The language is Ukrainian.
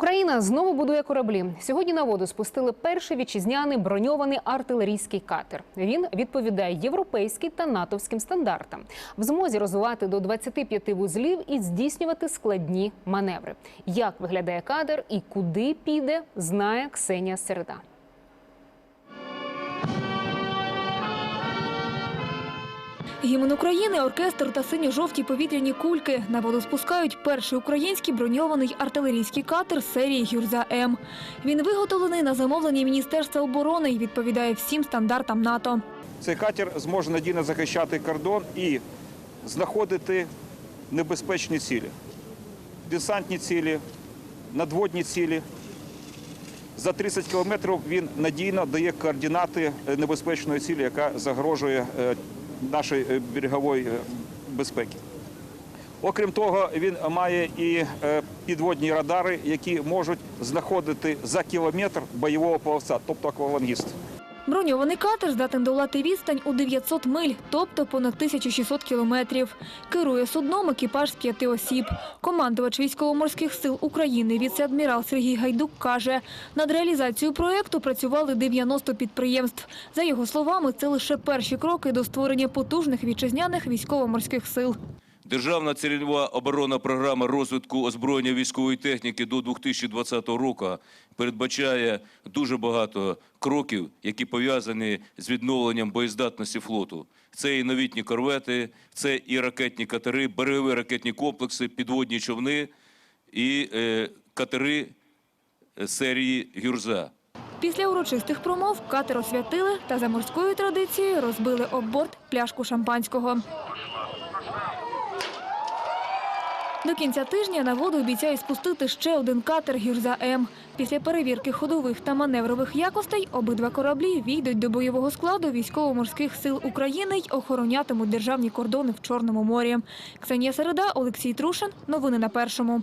Україна знову будує кораблі. Сьогодні на воду спустили перший вітчизняний броньований артилерійський катер. Він відповідає європейським та натовським стандартам. В змозі розвивати до 25 вузлів і здійснювати складні маневри. Як виглядає кадр і куди піде, знає Ксенія Середа. Гімн України, оркестр та синьо-жовті повітряні кульки на воду спускають перший український броньований артилерійський катер серії Гюрза М. Він виготовлений на замовлення Міністерства оборони і відповідає всім стандартам НАТО. Цей катер зможе надійно захищати кордон і знаходити небезпечні цілі, десантні цілі, надводні цілі. За 30 кілометрів він надійно дає координати е, небезпечної цілі, яка загрожує е, берегової е, безпеці. Окрім того, він має і е, підводні радари, які можуть знаходити за кілометр бойового плавця, тобто аквалангіст. Броньований катер здатен долати відстань у 900 миль, тобто понад 1600 кілометрів. Керує судном екіпаж з п'яти осіб. Командувач військово-морських сил України віце-адмірал Сергій Гайдук каже, над реалізацією проєкту працювали 90 підприємств. За його словами, це лише перші кроки до створення потужних вітчизняних військово-морських сил. Державна цільова оборонна програма розвитку озброєння військової техніки до 2020 року передбачає дуже багато кроків, які пов'язані з відновленням боєздатності флоту. Це і новітні корвети, це і ракетні катери, берегові ракетні комплекси, підводні човни і е, катери е, серії Гюрза. Після урочистих промов катер освятили та за морською традицією розбили об борт пляшку шампанського. До кінця тижня на воду обіцяють спустити ще один катер Гірза М». Після перевірки ходових та маневрових якостей обидва кораблі війдуть до бойового складу військово-морських сил України й охоронятимуть державні кордони в Чорному морі. Ксенія Середа, Олексій Трушин. Новини на першому.